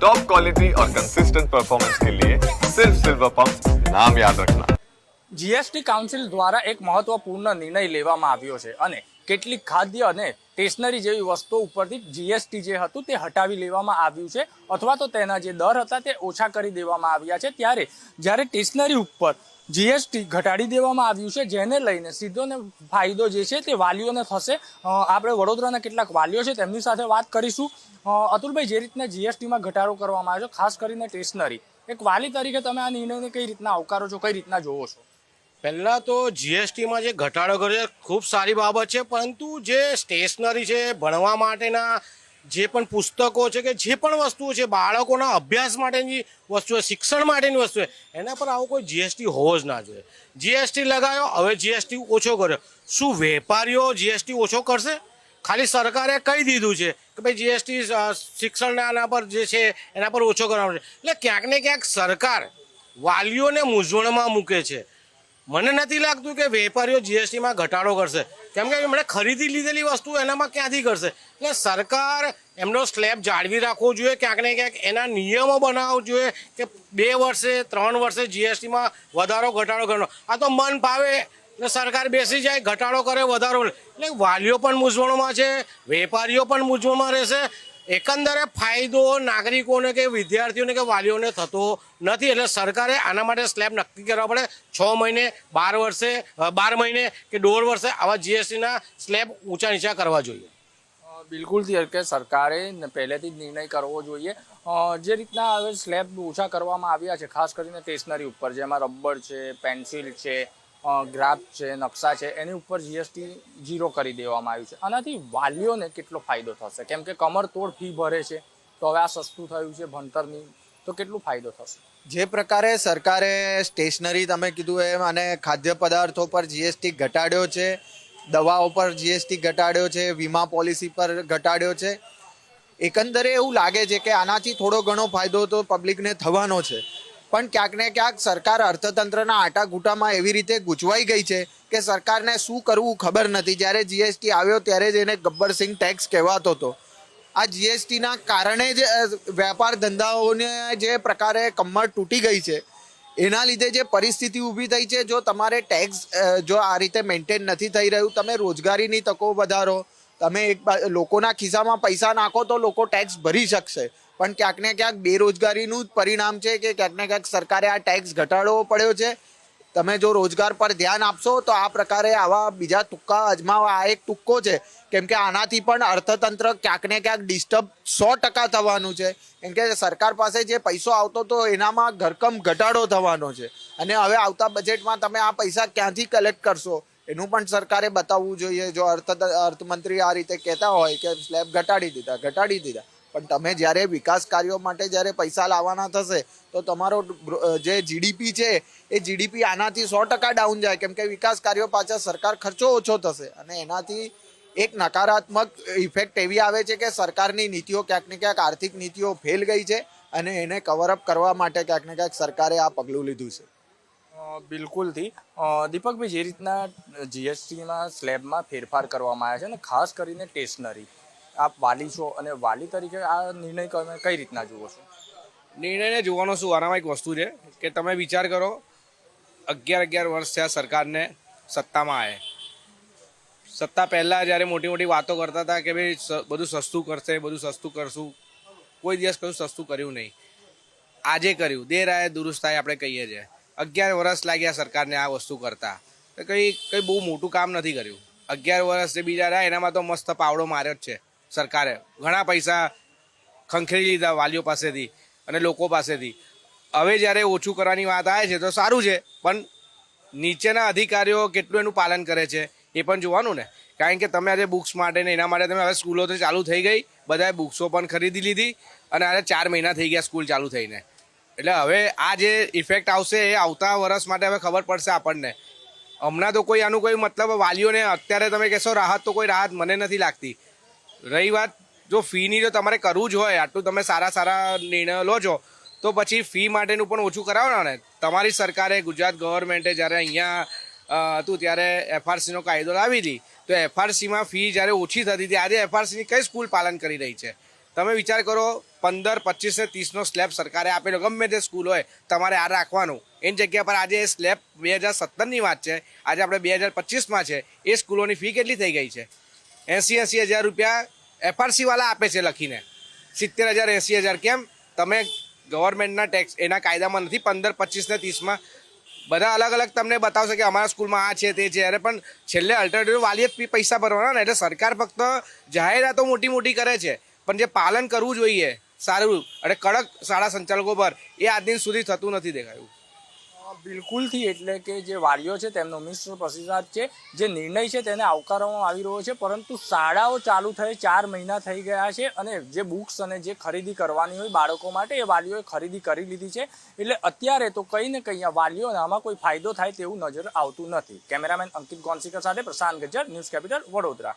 Top quality और consistent performance के लिए सिर्फ सिल्वर पंप नाम याद रखना જીએસટી કાઉન્સિલ દ્વારા એક મહત્વપૂર્ણ નિર્ણય લેવામાં આવ્યો છે અને કેટલીક ખાદ્ય અને સ્ટેશનરી જેવી વસ્તુઓ ઉપરથી જીએસટી જે હતું તે હટાવી લેવામાં આવ્યું છે અથવા તો તેના જે દર હતા તે ઓછા કરી દેવામાં આવ્યા છે. ત્યારે જ્યારે સ્ટેશનરી ઉપર જીએસટી ઘટાડી દેવામાં આવ્યું છે, જેને લઈને સીધો ને ફાયદો જે છે તે વાલીઓને થશે. આપણે વડોદરાના કેટલાક વાલીઓ છે તેમની સાથે વાત કરીશું. અતુલભાઈ, જે રીતના જીએસટીમાં ઘટાડો કરવામાં આવ્યો છે, ખાસ કરીને સ્ટેશનરી. એક વાલી તરીકે તમે આ નિર્ણયને કઈ રીતના આવકારો છો, કઈ રીતના જોવો છો? પહેલાં તો જીએસટીમાં જે ઘટાડો કર્યો છે, ખૂબ સારી બાબત છે, પરંતુ જે સ્ટેશનરી છે, ભણવા માટેના જે પણ પુસ્તકો છે કે જે પણ વસ્તુઓ છે, બાળકોના અભ્યાસ માટેની વસ્તુ છે, શિક્ષણ માટેની વસ્તુ છે, એના પર આવો કોઈ જીએસટી હોવો જ ના જોઈએ. જીએસટી લગાવ્યો હવે જીએસટી ઓછો કર્યો. શું વેપારીઓ જીએસટી ઓછો કરશે? ખાલી સરકારે કહી દીધું છે કે ભાઈ જીએસટી શિક્ષણના આના પર જે છે, એના પર ઓછો કરવાનો છે. એટલે ક્યાંક ને ક્યાંક સરકાર વાલીઓને મૂંઝવણમાં મૂકે છે. મને નથી લાગતું કે વેપારીઓ જીએસટીમાં ઘટાડો કરશે. કેમ કે એમણે ખરીદી લીધેલી વસ્તુ એનામાં ક્યાંથી કરશે? એટલે સરકાર એમનો સ્લેબ જાળવી રાખવો જોઈએ, ક્યાંક ને ક્યાંક એના નિયમો બનાવવો જોઈએ કે બે વર્ષે, ત્રણ વર્ષે જીએસટીમાં વધારો, ઘટાડો કરવાનો. આ તો મન ભાવે એટલે સરકાર બેસી જાય, ઘટાડો કરે, વધારો. એટલે વાલીઓ પણ મૂંઝવણમાં છે, વેપારીઓ પણ મૂંઝવણમાં રહેશે. એકંદરે ફાયદો નાગરિકોને કે વિદ્યાર્થીઓને કે વાલીઓને થતો નથી. એટલે સરકારે આના માટે સ્લેબ નક્કી કરવા પડે. છ મહિને, બાર વર્ષે બાર મહિને કે દોઢ વર્ષે આવા જીએસટીના સ્લેબ ઊંચા નીચા કરવા જોઈએ. બિલકુલ કે સરકારે પહેલેથી જ નિર્ણય કરવો જોઈએ. જે રીતના હવે સ્લેબ ઓછા કરવામાં આવ્યા છે, ખાસ કરીને સ્ટેશનરી ઉપર, જેમાં રબર છે પેન્સિલ છે ગ્રાફ છે, નકશા છે, એની ઉપર જીએસટી ઝીરો કરી દેવામાં આવ્યું છે. આનાથી વાલીઓને કેટલો ફાયદો થશે? કેમ કે કમર તોડ ફી ભરે છે, તો હવે આ સસ્તું થયું છે ભણતરની, તો કેટલું ફાયદો થશે? જે પ્રકારે સરકારે સ્ટેશનરી તમે કીધું એમ, અને ખાદ્ય પદાર્થો પર જીએસટી ઘટાડ્યો છે, દવાઓ પર જીએસટી ઘટાડ્યો છે, વીમા પોલિસી પર ઘટાડ્યો છે, એકંદરે એવું લાગે છે કે આનાથી થોડો ઘણો ફાયદો તો પબ્લિકને થવાનો છે. પણ ક્યાંક ને ક્યાંક સરકાર અર્થતંત્રના આટાઘૂટામાં એવી રીતે ગૂંચવાઈ ગઈ છે કે સરકારને શું કરવું ખબર નથી. જ્યારે જીએસટી આવ્યો ત્યારે જ એને ગબ્બરસિંહ ટેક્સ કહેવાતો હતો. આ જીએસટીના કારણે જ વેપાર ધંધાઓને જે પ્રકારે કમર તૂટી ગઈ છે, એના લીધે જે પરિસ્થિતિ ઊભી થઈ છે, જો તમારે ટેક્સ જો આ રીતે મેન્ટેન નથી થઈ રહ્યું, તમે રોજગારીની તકો વધારો તમે એક લોકોના ખિસ્સામાં પૈસા નાખો તો લોકો ટેક્સ ભરી શકશે. પણ ક્યાંક ને ક્યાંક બેરોજગારીનું જ પરિણામ છે કે ક્યાંક ને ક્યાંક સરકારે આ ટેક્સ ઘટાડવો પડ્યો છે. તમે જો રોજગાર પર ધ્યાન આપશો તો આ પ્રકારે આવા બીજા તુક્કા અજમાવા. આ એક તુક્કો છે કેમ કે આનાથી પણ અર્થતંત્ર ક્યાંક ને ક્યાંક ડિસ્ટર્બ સો ટકા થવાનું છે. કેમ કે સરકાર પાસે જે પૈસો આવતો તો એનામાં ઘરકમ ઘટાડો થવાનો છે. અને હવે આવતા બજેટમાં તમે આ પૈસા ક્યાંથી કલેક્ટ કરશો? એનું પણ સરકારે બતાવવું જોઈએ. જો અર્થ અર્થમંત્રી આ રીતે કહેતા હોય કે સ્લેબ ઘટાડી દીધા ઘટાડી દીધા. પણ તમે જ્યારે વિકાસ કાર્યો માટે જ્યારે પૈસા લાવવાના થશે, તો તમારો જે જીડીપી છે, એ જીડીપી આનાથી સો ટકા ડાઉન જાય. કેમ કે વિકાસ કાર્યો પાછળ સરકાર ખર્ચો ઓછો થશે. અને એનાથી એક નકારાત્મક ઇફેક્ટ એવી આવે છે કે સરકારની નીતિઓ ક્યાંક ને ક્યાંક આર્થિક નીતિઓ ફેલ ગઈ છે અને એને કવરઅપ કરવા માટે ક્યાંક ને ક્યાંક સરકારે આ પગલું લીધું છે. બિલકુલથી દીપકભાઈ જે રીતના જીએસટીના સ્લેબમાં ફેરફાર કરવામાં આવ્યા છે અને ખાસ કરીને સ્ટેશનરી આપ વાલી છો અને વાલી તરીકે આ નિર્ણય તમે કઈ રીતના જુઓ છો? નિર્ણયને જોવાનો શું આનામાં વસ્તુ છે કે તમે વિચાર કરો, અગિયાર અગિયાર વર્ષ થયા સરકારને સત્તામાં આવે સત્તા પહેલાં જ્યારે મોટી મોટી વાતો કરતા હતા કે ભાઈ બધું સસ્તું કરશે, બધું સસ્તું કરશું. કોઈ દિવસ કશું સસ્તું કર્યું નહીં. આજે કર્યું. દેર આય, દુરુસ્ત થાય આપણે કહીએ છીએ. અગિયાર વર્ષ લાગ્યા સરકારને આ વસ્તુ કરતા. તો કંઈ કંઈ બહુ મોટું કામ નથી કર્યું. અગિયાર વર્ષ જે બીજા રહ્યા, એનામાં તો મસ્ત પાવડો માર્યો જ છે સરકારે. ઘણા પૈસા ખંખેરી લીધા વાલીઓ પાસેથી અને લોકો પાસેથી. હવે જ્યારે ઓછું કરવાની વાત આવે છે તો સારું છે, પણ નીચેના અધિકારીઓ કેટલું એનું પાલન કરે છે એ પણ જોવાનું ને. કારણ કે તમે આજે બુક્સ માટે ને એના માટે તમે હવે સ્કૂલો તો ચાલુ થઈ ગઈ, બધાએ બુક્સો પણ ખરીદી લીધી અને આજે ચાર મહિના થઈ ગયા સ્કૂલ ચાલુ થઈને. એટલે હવે આ જે ઇફેક્ટ આવશે એ આવતા વર્ષ માટે હવે ખબર પડશે આપણને. હમણાં તો કોઈ આનું કોઈ મતલબ વાલીઓને અત્યારે તમે કહેશો રાહત તો કોઈ રાહત મને નથી લાગતી. રહી વાત, જો ફીની જો તમારે કરવું જ હોય, આટલું તમે સારા સારા નિર્ણયો લો છો, તો પછી ફી માટેનું પણ ઓછું કરાવો ને. તમારી સરકારે, ગુજરાત ગવર્મેન્ટે જ્યારે અહીંયા હતું ત્યારે એફઆરસીનો કાયદો લાવી હતી તો એફઆરસીમાં ફી જ્યારે ઓછી થતી હતી, આજે એફઆરસીની કઈ સ્કૂલ પાલન કરી રહી છે? તમે વિચાર કરો પંદર, પચીસ ને ત્રીસનો સ્લેબ સરકારે આપેલો. ગમે તે સ્કૂલ હોય, તમારે આ રાખવાનું. એની જગ્યા પર આજે એ સ્લેબ બે હજાર સત્તરની વાત છે. આજે આપણે બે હજાર પચીસમાં છે. એ સ્કૂલોની ફી કેટલી થઈ ગઈ છે? એંસી એંસી હજાર રૂપિયા એફઆરસીવાળા આપે છે લખીને. સિત્તેર હજાર એંસી હજાર કેમ? તમે ગવર્મેન્ટના ટેક્સ એના કાયદામાં નથી, પંદર, પચીસ ને ત્રીસમાં. બધા અલગ અલગ તમને બતાવશે કે અમારા સ્કૂલમાં આ છે, તે છે. અરે પણ છેલ્લે અલ્ટરનેટિવ વાલીએ જ પૈસા ભરવાના ને એટલે સરકાર ફક્ત જાહેરાતો મોટી મોટી કરે છે. પણ જે પાલન કરવું જોઈએ સારું અને કડક શાળા સંચાલકો પર એ આજ દિન સુધી થતું નથી દેખાયું. બિલકુલથી એટલે કે જે વાલીઓ છે તેમનો મિશ્ર પ્રતિસાદ છે, જે નિર્ણય છે તેને આવકારવામાં આવી રહ્યો છે, પરંતુ શાળાઓ ચાલુ થઈ, ચાર મહિના થઈ ગયા છે અને જે બુક્સ અને જે ખરીદી કરવાની હોય બાળકો માટે એ વાલીઓએ ખરીદી કરી લીધી છે. એટલે અત્યારે તો કંઈ ને કંઈ વાલીઓને આમાં કોઈ ફાયદો થાય તેવું નજર આવતું નથી. કેમેરામેન અંકિત ગોન્સિકર સાથે પ્રશાંત ગજર ન્યૂઝ કેપિટલ વડોદરા.